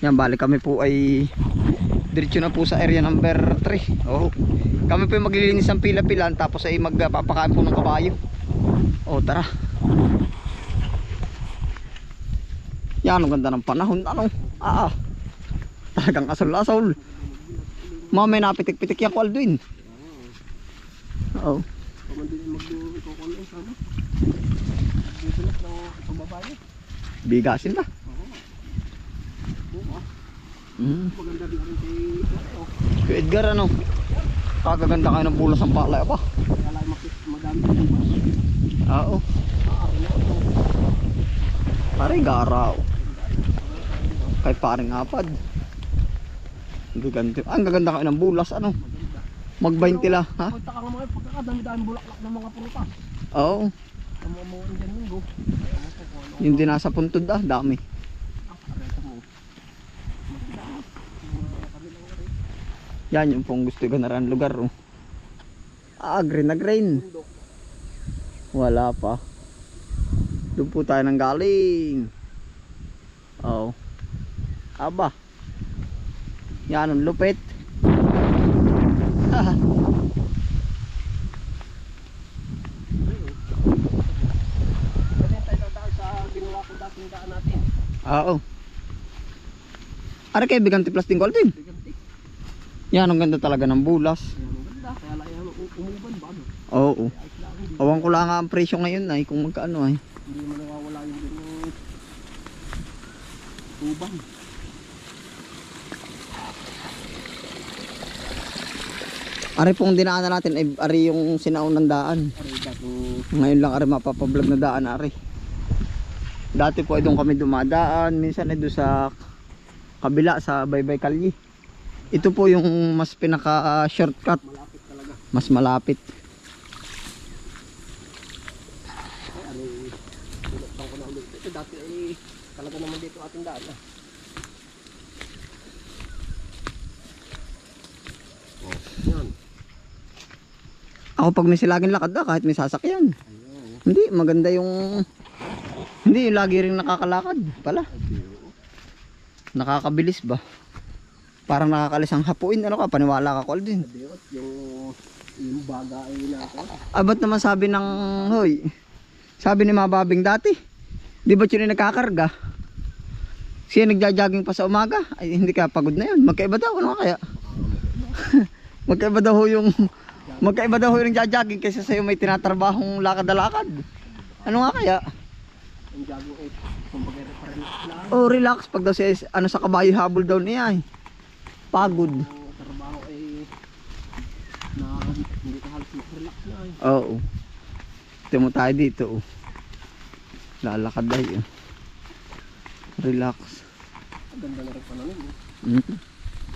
Yan, bali kami po ay diretso na po sa area number 3. Oh. Kami po yung maglilinis ng pila-pilan tapos ay magpapakain po ng kabayo. Oh, tara. Yan, ang ganda ng panahon. Ano? Ah, ah. Talagang asol-asol. Mamay napitik-pitik yung Alduin. Oo. Pamandili magduwi ko kung ano sana. Dito na ng pambabae. Bigasin na. Oo. Mm. Maganda din rin kay. Kuya Edgar ano? Kagaganda kayo ng pulas ng palay pa. Kaya lang madami? Oo. Pare garaw. Kay paring apad. Ang gaganda. Ang gaganda kayo ng bulas ano? Mag 20 la, ha? Punta ka nga mga pagkakadami-dami bulaklak ng mga prutas. Oo. Kamuamuin dyan minggo. Yung din nasa puntod ah, dami. Ah, areta mo. Yan yung pong gusto ko na rin lugar oh. Ah, green na green. Wala pa. Doon po tayo nang galing. Oo. Aba. Yan ang lupit. Natin. Oo. Ara kay bigang tiplas din din. Yan ang ganda talaga ng bulas. Kaya lang yan umuban ba? Oo. Awan ko lang ang presyo ngayon ay kung magkaano ay. hindi mo nawawala yung uban. Ari pong dinaanan natin ay ari yung sinaunang daan. Ngayon lang ari mapapablog na daan ari. Dati po ay doon kami dumadaan, minsan ay doon sa kabila sa Baybay Kalye. Ito po yung mas pinaka ah, shortcut, malapit talaga. mas malapit. Ano binuksan ko na ulit. Ito dati ay talaga naman dito ating daan. Oh, yan. Ako pag may silagin lakad na kahit may sasakyan. Ayun. Hindi, maganda yung hindi yung lagi rin nakakalakad pala. Nakakabilis ba? Parang nakakalis ang hapuin. Ano ka? Paniwala ka call din. Diot, yung yung baga ay natin. Ah, ba't naman sabi ng hoy? Sabi ni Mababing dati. Di ba yun yung nagkakarga? Siya nagja-jogging pa sa umaga. Ay, hindi ka pagod na yun. Magkaiba daw. Ano kaya? magkaiba daw ho yung magkaiba daw ho yung nagja-jogging kaysa sa'yo may tinatrabahong lakad na lakad. Ano nga kaya? Yung jago ay kumbaga relax lang. Oh, relax. Pag daw siya ano sa kabayo habol daw niya eh. Pagod. Trabaho ay na hindi ka halos mag-relax na ay. Oo. Ito mo tayo dito. Oh. Lalakad tayo. Relax. Ang ganda na rin pananim. eh. Mm.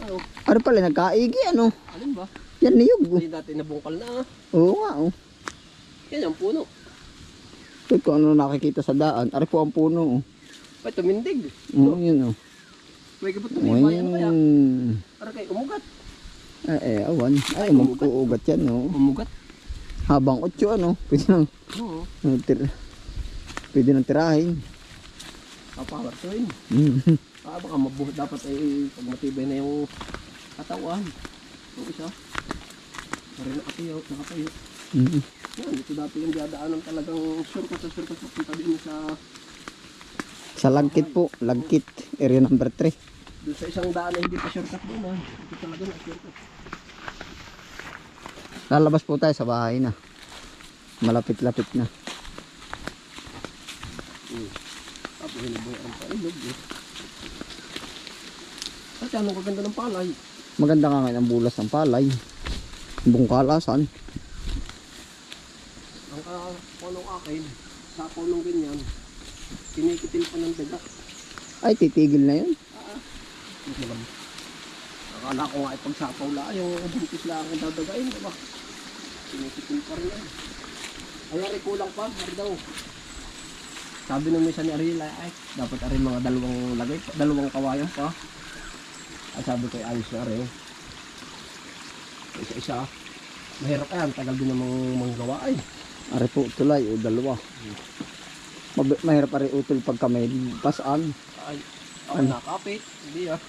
Ano? Ano pala, nagkaigi ano? Alin ba? Yan niyog. oh. Hindi dati nabungkal na ah. Oo nga oh. Yan ang puno. Ito kung ano nakikita sa daan. Ari po ang puno oh. Ay, tumindig. Oo, yun oh. May tumibay, ano kaya? Ayun. Para kay umugat. Eh, eh, awan. Ay, mag-uugat yan oh. Umugat? Habang otso ano. Pwede nang, Oo. ano, tir, pwede nang tirahin. Papawartuin. Mm. Ah, baka mabuhat dapat ay pag matibay na yung katawan. Yung isa. Pari nakatayo, nakatayo. Mm. Yan, ito dati yung dadaanan talagang shortcut sa shortcut sa punta din sa Sa lagkit po. Lagkit. Area number 3. Doon sa isang daan na hindi pa shortcut doon ah. Ito talaga na shortcut. Lalabas po tayo sa bahay na. Malapit-lapit na. Tapos hinibuhay ang pailog eh. At anong kaganda ng palay? Maganda nga ngayon ang bulas ng palay. Bungkalasan. Ang uh, punong akin, sa punong ganyan, kinikitil pa ng daga. Ay, titigil na yun. Maganda. Akala ko nga ay pagsapaw lang, yung buntis lang ang dadagain, diba? Kinikitil pa rin yan. Ay, ari kulang pa, ari daw. Sabi nung misa ni Ariel, ay, dapat ari mga dalawang lagay, dalawang kawayan pa. Ay, sabi ko, ayos na rin. Isa-isa. Mahirap yan, tagal din namang manggawa ay. Ari po, tulay o dalawa. Mahirap ari utol pagka may pasaan. Ay, Ako nakapit. Hindi ah.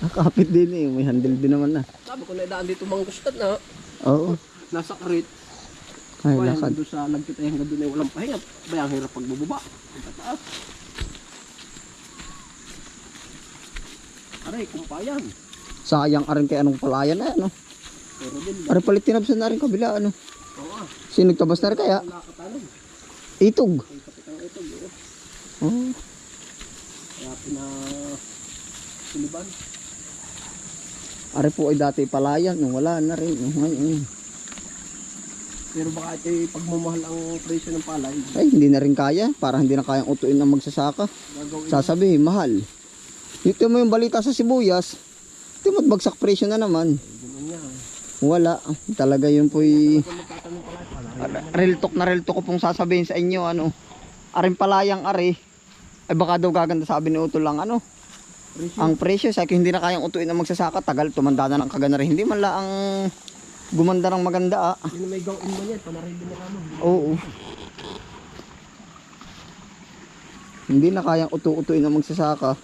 Nakapit din eh. May handle din naman na. Sabi ko na idaan dito mga gustat na. Oo. Nasa karit. Ay, Kaya lakad. doon sa lagkit ay hanggang doon ay walang pahinga. Ba ang hirap pagbubaba. Ang tataas. Aray, kumpayan. Sayang arin kay anong palayan na ano. Pero din. Arin palit tinabsan na rin kabila ano. Oo ah. Sino nagtabas na rin kaya? Nakakatanong. Itog. Ay kapit ang ito. Oo. Oh. Kaya pina... Siliban. Ari po ay dati palayan. Wala na rin. Ngayon. Pero baka ito ay pagmamahal ang presyo ng palay. Ay, hindi na rin kaya. Para hindi na kayang utuin ng magsasaka. Gagawin Sasabihin, mahal. Dito mo yung balita sa sibuyas. Ito magbagsak presyo na naman. Wala. Talaga yun po'y... Real talk na real talk ko pong sasabihin sa inyo. Ano. Aring palayang ari. Ay baka daw gaganda sabi ni Utol lang ano. Presyo. Ang presyo sa hindi na kayang utuin ng magsasaka. Tagal tumanda na ng kagana rin. Hindi man lang ang gumanda ng maganda ah. Yun ang may gawin mo niyan. Panarili mo kamo. Oo. Hindi na kayang utu-utuin ng magsasaka.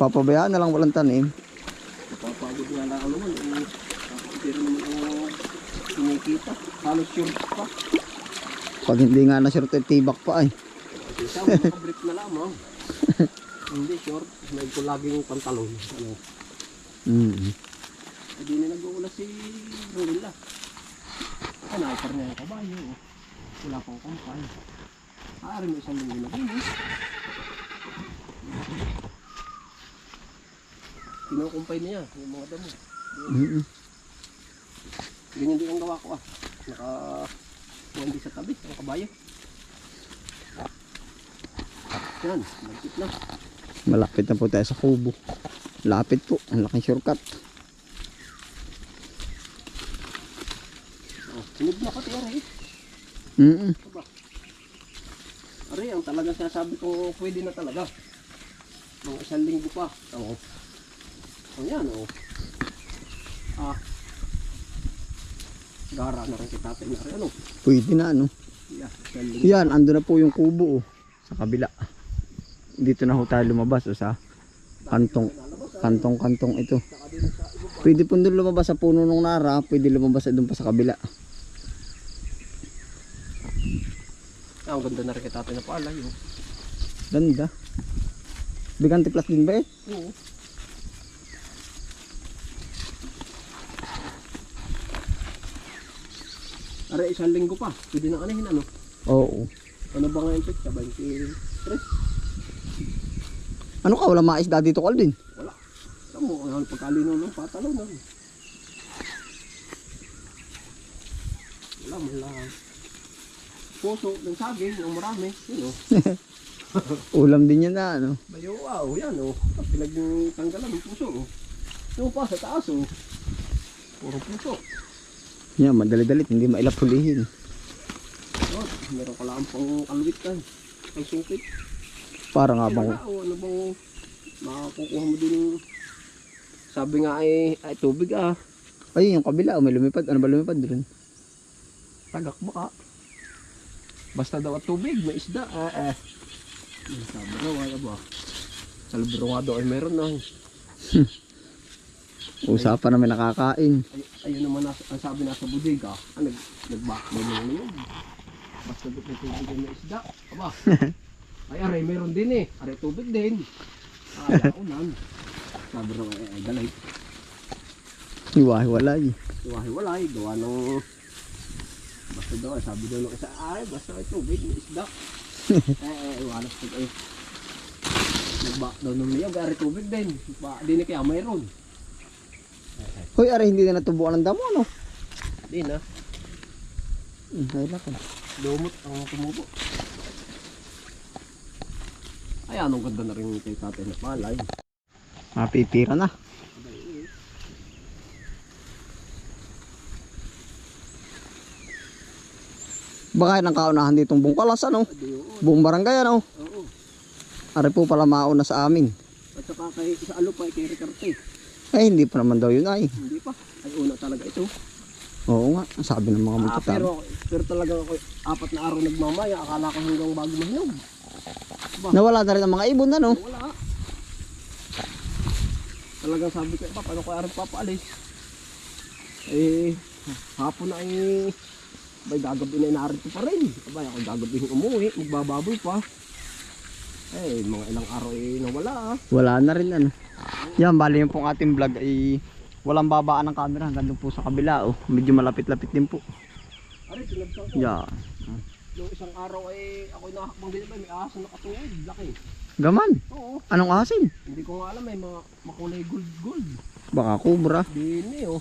Papabayaan na lang walang tanim. Napapagod nga lang naman. Eh, hindi rin naman ang kinikita. Halos sure pa. Pag hindi nga na sure tibak pa ay. Isa, makabrief na lamang. hindi short. May ko laging pantalon. Ano. Mm. Hindi na nag-uula si. Ay, naipar niya yung kabayo. oh. Wala pang kumpay. Maaari mo isang linggo na bilis. Kinukumpay niya yung mga damo. Mm. Ganyan din ang gawa ko ah. Naka hindi sa tabi ang kabayo. Yan, magkit na. Malapit na po tayo sa kubo. Lapit po. Ang laking shortcut. Oh, sunod na pati aray. Mm. Aba. Aray, ang talagang sinasabi ko pwede na talaga. Mga isang linggo pa. Oo. Oh, yan oh. Ah. Gara na rin si tatay na rin. Ano? Pwede na ano. Yeah. Yan, ando na po yung kubo oh, sa kabila. Dito na ho tayo lumabas oh, sa kantong kantong kantong ito. Pwede po doon lumabas sa puno ng nara, pwede lumabas doon pa sa kabila. Ah, ang ganda na rin na pala yun. Ganda. Bigante plus din ba eh? Oo. Aray, isang linggo pa. Pwede na anahin ano? Oo. Ano ba ngayon check? 23? Ano ka, wala maisda dito Calvin? Wala. Alam mo, ang pagkalino ng patalo na. Wala lang. Puso ng saging, ang marami. Yun o. Ulam din yan na ano. Bayo, wow, yan o. Pinagtanggalan ng puso o. Yung pa sa taas o. Puro puso. Yan, madali-dalit, hindi mailapulihin. Oh, meron ka lang pang kalwit ka. Ang sungkit. Para nga bang, wala, o, ano bang makakukuha mo din yung sabi nga ay, ay tubig ah. ay yung kabila, oh, may lumipad. Ano ba lumipad doon? Tagak baka. Basta daw at tubig, may isda. Ah, eh. Sabi raw, ay ba? Sa libro nga ay meron na. Usapan na may nakakain. Ay, ayun naman ang sabi nasa bodega. Ah, nag, nag-backbone na yun. Basta daw may tubig may isda. Aba. ay aray, meron din eh. Aray, tubig din. Ah, unan. Sabi raw ay, ay galay. Hiwa-hiwalay. Iwahiwalay, gawa ng basta daw, eh, sabi daw ng isa, ay, basta may tubig, may isda. eh, eh, iwalas pag eh. Nagba daw nung niyog, ari tubig din. Ba, di na kaya mayroon. Hoy, aray, hindi na natubuan ng damo, ano? Di na, ay lakad. lumot ang tumubo. Ay, anong ganda na rin kay tatay na palay. Mapipira na. Baka nang kaunahan ditong bungkalas, ano? Buong barangay, ano? oo. Ari po pala mauna sa amin. At saka kay sa alo pa, kay Ricarte. Ay, hindi pa naman daw yun, ay. Hindi pa. Ay, una talaga ito. Oo nga, sabi ng mga Ah, magkatama. pero, pero talaga ako, apat na araw nagmamaya, akala ko hanggang bago mahinog. Nawala na rin ang mga ibon, ano? Wala. talagang sabi ko, pa, paano ko aral papaalis? Eh, hapon na eh, bay gagabi na narito pa rin. Abay, ako gagabi umuwi, magbababoy pa. Eh, mga ilang araw eh, nawala ah. Wala na rin ano. Yan, bali yung pong ating vlog ay walang babaan ng camera hanggang doon po sa kabila oh. Medyo malapit-lapit din po. Aray, sinabsang Yung isang araw ay ako nakakbang din ba, may aso na katungod, laki. Gaman. Oo, Anong asin? hindi ko nga alam, may mga makulay gold-gold. Baka kubra. Dini oh.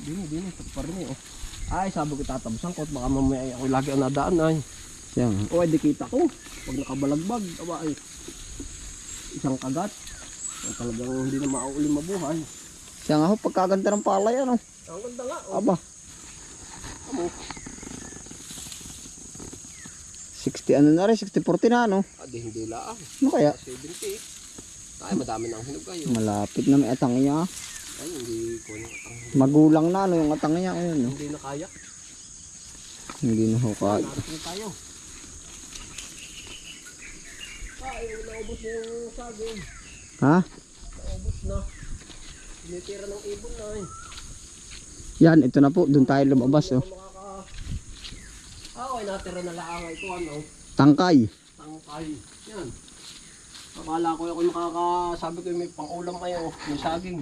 Dini, dini, pa rin eh oh. Ay, sabi ko tatabsan ko at baka mamaya ay ako lagi ang nadaan ay. Yan. O, ay di kita ko. Pag nakabalagbag, aba ay isang kagat. Ay, talagang hindi na mauuli mabuhay. Siya nga ho, pagkaganda ng palay ano. Ang ganda nga oh. Aba, Amo. 60 ano na rin, 60-40 na ano. Ah, di hindi laang. Ano kaya? 70. Ay, madami na ang hinog kayo. Malapit na may atang niya. Ay, hindi ko na ang Magulang na ano yung atang niya. Ayun, no? hindi na kaya. Hindi na ho Ah, ka. narating tayo. Ay, naubos na yung saging. Ha? Naubos na. Tinitira ng ibon na eh. Yan, ito na po. Doon tayo lumabas. Oh. Ah, okay, natira na lang ito ano. Tangkay. Tangkay. Yan. Akala ko ako makakasabi ko may pangulam kayo. May saging.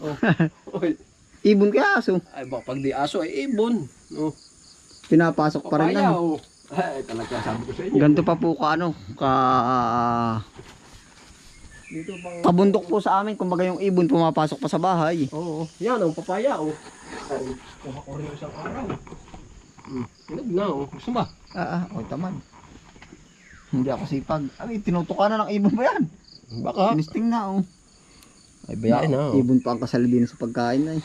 Oh. Ibon kaya aso. Ay, baka pag di aso ay ibon. No. Pinapasok pa rin ano. oh. Ay, talaga sabi ko sa inyo. Ganito pa po ka ano. Ka... Dito bang... Kabundok po sa amin. Kumbaga yung ibon pumapasok pa sa bahay. Oo. Yan, ang papaya, oh. Ay, ko yung isang araw. Hmm. Hinog na, oh. Gusto ba? Ah, ah. O, tamad. Hindi ako sipag. Ay, tinutukan na ng ibon ba yan? Baka. Tinisting na oh. Ay, bayain na, oh. Ibon pa ang kasali din sa pagkain na eh.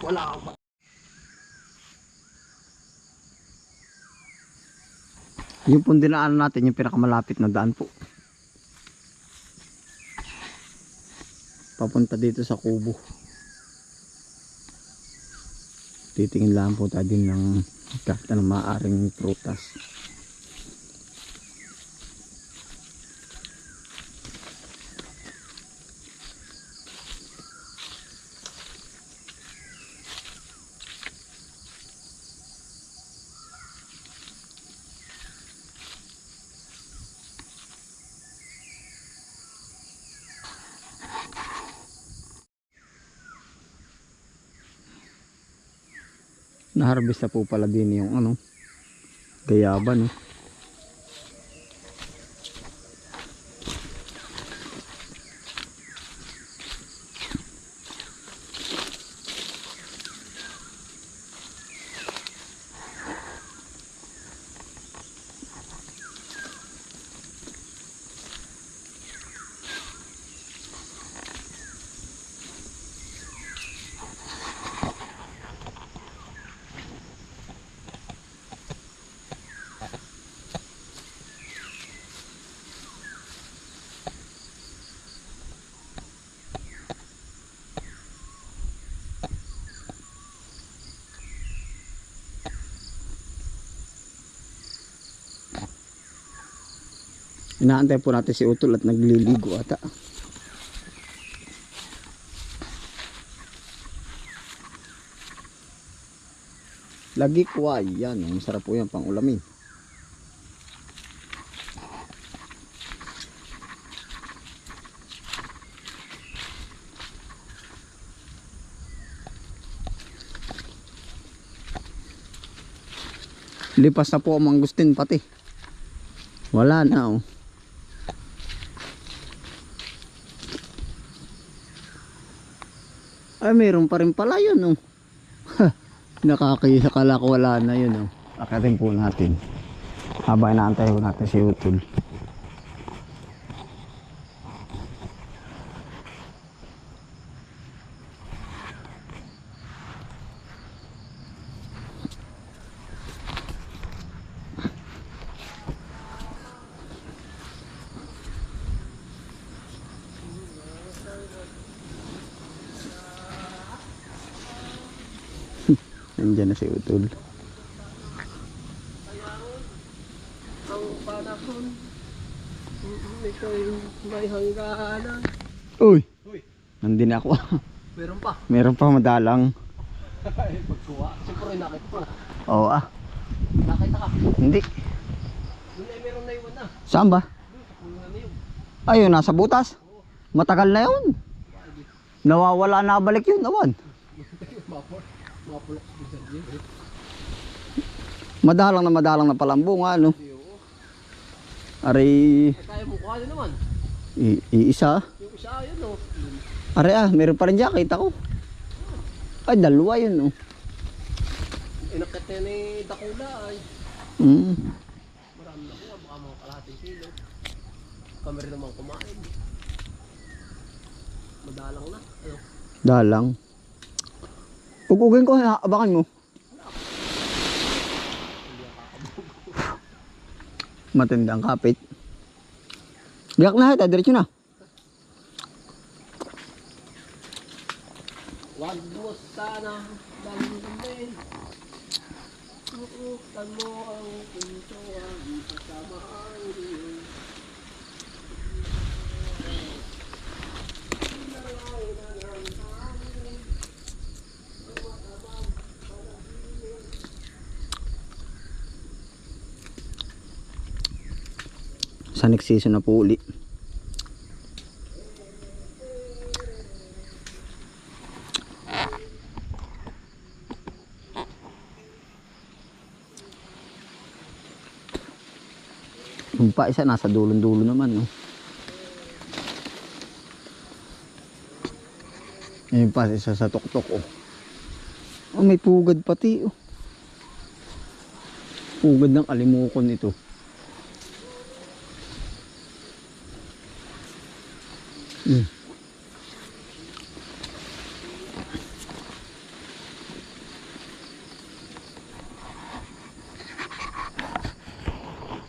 Wala ka pa. Yung pong dinaanan natin, yung pinakamalapit na daan po. Papunta dito sa kubo. Titingin lang po tayo din ng kahit na maaaring prutas. Na-harvest na po pala din yung ano, gayaban. No? Inaantay po natin si Utol at nagliligo ata. Lagi kuway, yan, masarap po yan pang ulamin. Lipas na po ang mangustin pati. Wala na oh. Ay, mayroon pa rin pala yun oh. Nakakisa kala ko wala na yun oh. Akatin po natin. Habang inaantay po natin si Utol. Nandiyan na si Utol. Uy! Uy. Nandun ako. Meron pa. Meron pa madalang. Pagkuha. Siyempre, nakita ko. Oo ah. Nakita ka. Hindi. Doon ay meron na iwan na. Saan ba? Ayun, nasa butas. Matagal na yun. Nawawala na balik yun, awan. Mapulok. Madalang na madalang na palang bunga, ano. Hindi, oo. Aray, Ay, kaya mo kuha din naman. i- iisa. Yung isa, yun o. Aray ah, meron pa rin dyan, kita ko. Ay, dalawa yun, oh. Inakit na ni Dakula ay. Mm. Marami na kuha. Baka mga kalahating kilo. Kami rin naman kumain. Madalang na. Ano? Dalang. Pugugin ko, ha, abangan mo. Matindang kapit. Biyak na, ito, diretso na. Wag sana dalhin Tutukan mo ang pinto ang kasama ang iyong Sa next season na po uli. Yung pa isa nasa dulon-dulo naman, no. Yung pa isa sa tuktok, oh. Oh, may pugad pati, oh. Pugad ng alimukon ito.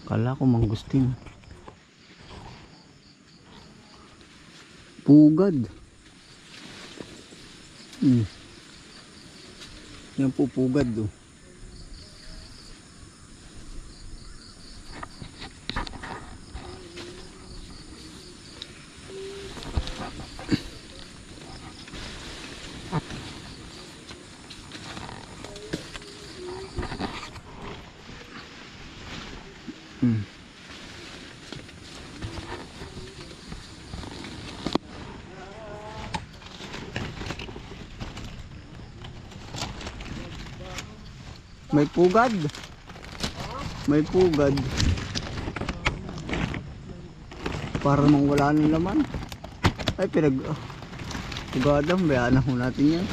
Kala ko mangustin. Pugad. Mm. Yan po pugad do. Mm. May pugad. May pugad. Para mang wala ng laman. Ay, pinag... Oh. Pugadang, bayaan na natin yan.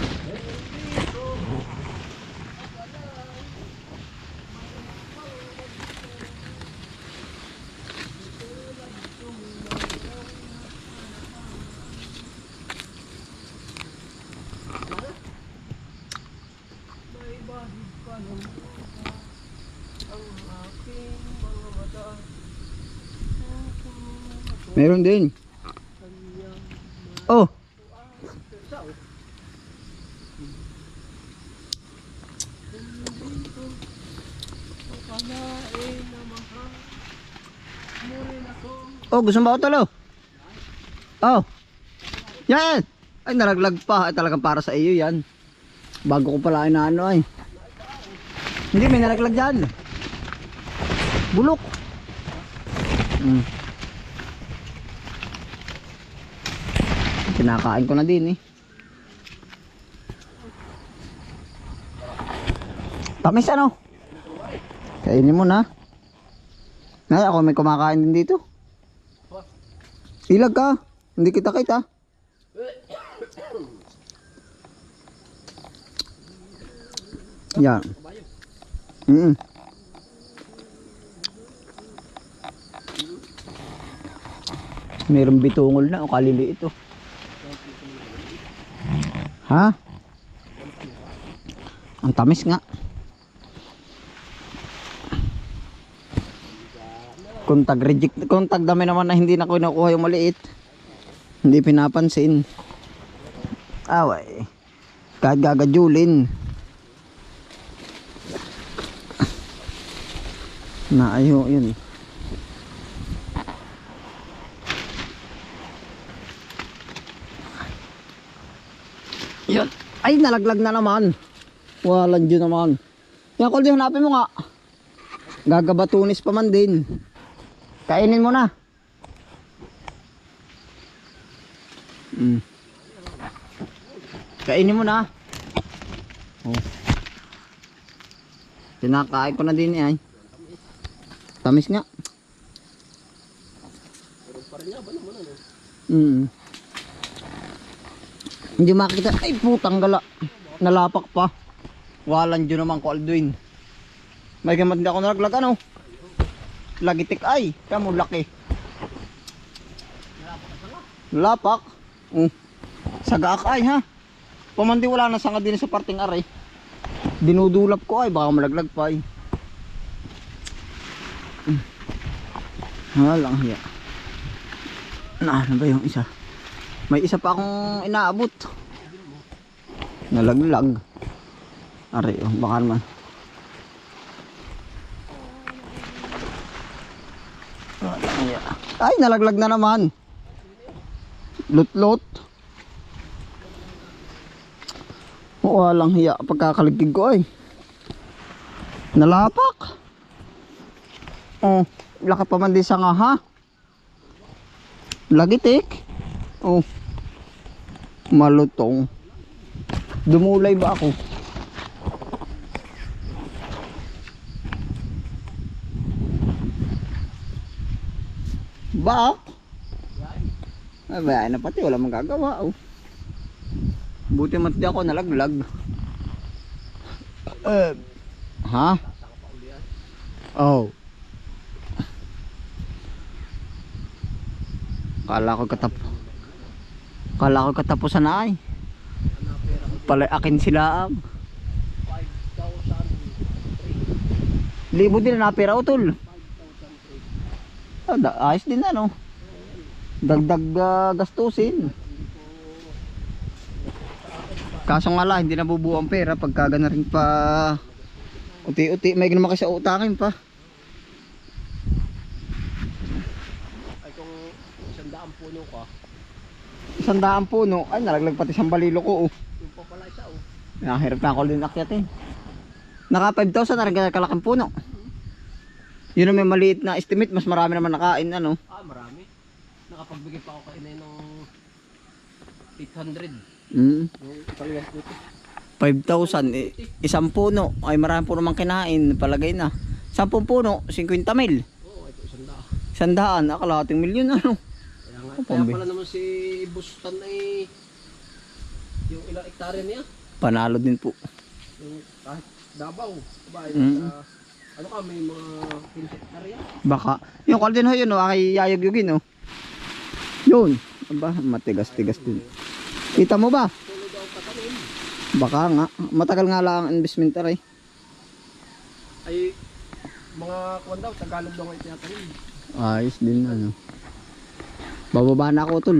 May bahid pa ng ang aking mga mata. Meron din. Oh, oh, gusto mo ba talo? Oh. Yan. Ay, nalaglag pa. Ay, talagang para sa iyo yan. Bago ko pala inaano ay. Hindi, may nalaglag dyan. Bulok. Mm. Kinakain ko na din eh. Tamis ano? Kainin mo na. Ngay, ako may kumakain din dito. Ilag ka. Hindi kita kita. Yan. Mm Merong bitungol na o kalili ito. Ha? Ang tamis nga. Kung tag reject, kung tag dami naman na hindi na kinukuha yung maliit. Hindi pinapansin. Away. Kahit gagajulin. Na ayo yun. Yun. Ay, nalaglag na naman. Walang dyan naman. Yan, Koldi, hanapin mo nga. Gagabatunis pa man din. Kainin mo na. Mm. Kainin mo na. Oh. Tinakain ko na din eh. Tamis nga. Mm. Hindi makita. Ay putang gala. Nalapak pa. Walang dyan naman ko Alduin. May gamat hindi ako nalaglag ano. Lagitik ay. Kamu laki. Lapak. Mm. Sagaak ay ha. Pamandi wala na sanga din sa parting aray. Dinudulap ko ay baka malaglag pa ay. Walang hiya. Na ano ba yung isa? May isa pa akong inaabot. Nalaglag. Aray oh, baka naman. Ay, nalaglag na naman. Lutlot. Walang hiya pagkakaligtig ko ay. Nalapak. Oh, laki pa man din sa nga ha. Lagitik. Oh. Malutong. Dumulay ba ako? Bak? Ay, bayan na pati. Wala mang gagawa. Oh. Buti man ako nalaglag. Eh, ha? Oh. Kala ko katap. Kala ko katapusan na ay. Pala akin sila ang. 5,003. Libo din na pera utol. Ah, da, ayos din ano. Dagdag ah, gastusin. Kaso nga lang, hindi nabubuo ang pera pagka gana rin pa uti-uti. May ginaman kasi utangin pa. Ay kung isang daang puno ka, Isang daang puno. Ay, nalaglag pati siyang balilo ko. Oh. yung pa pala isa oh. Nakahirap na ako din akyatin. Naka 5,000 na rin kalaking puno. Yun ang may maliit na estimate, mas marami naman nakain ano. Ah, marami. Nakapagbigay pa ako kay Inay ng 800. Mm. Yung paliwas dito. 5,000 eh, isang puno ay marami po naman kinain palagay na 10 puno 50 mil Oo, ito isang daan. sandaan akalating milyon ano Kaya pala naman si Bustan ay yung ilang hektarya niya. panalo din po Yung kahit Davao. Diba? Mm. Sa, ano ka, may mga 15 hektarya. baka yung kaldin ho yun oh, ay yayagyugin oh yun aba matigas-tigas din kita mo ba Tuloy daw katanim. baka nga matagal nga lang ang investment aray Ay, mga kwan daw, Tagalog daw nga itinatanim. ayos din ano bababa na ako tol